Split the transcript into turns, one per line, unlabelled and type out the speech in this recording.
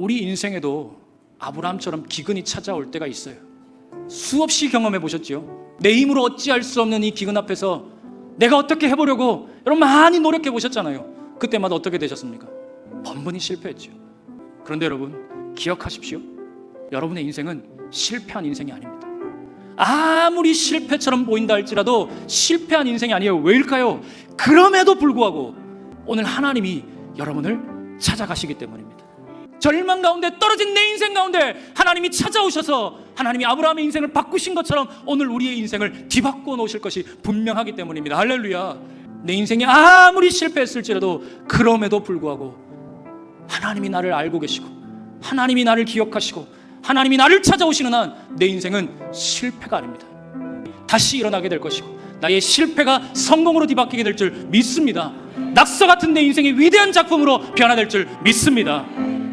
우리 인생에도 아브라함처럼 기근이 찾아올 때가 있어요. 수없이 경험해 보셨죠? 내 힘으로 어찌할 수 없는 이 기근 앞에서 내가 어떻게 해보려고 여러분 많이 노력해 보셨잖아요. 그때마다 어떻게 되셨습니까? 번번이 실패했죠. 그런데 여러분 기억하십시오. 여러분의 인생은 실패한 인생이 아닙니다. 아무리 실패처럼 보인다 할지라도 실패한 인생이 아니에요. 왜일까요? 그럼에도 불구하고 오늘 하나님이 여러분을 찾아가시기 때문입니다. 절망 가운데 떨어진 내 인생 가운데 하나님이 찾아오셔서 하나님이 아브라함의 인생을 바꾸신 것처럼 오늘 우리의 인생을 뒤바꿔 놓으실 것이 분명하기 때문입니다. 할렐루야. 내 인생이 아무리 실패했을지라도 그럼에도 불구하고 하나님이 나를 알고 계시고 하나님이 나를 기억하시고 하나님이 나를 찾아오시는 한 내 인생은 실패가 아닙니다. 다시 일어나게 될 것이고 나의 실패가 성공으로 뒤바뀌게 될 줄 믿습니다. 낙서 같은 내 인생이 위대한 작품으로 변화될 줄 믿습니다.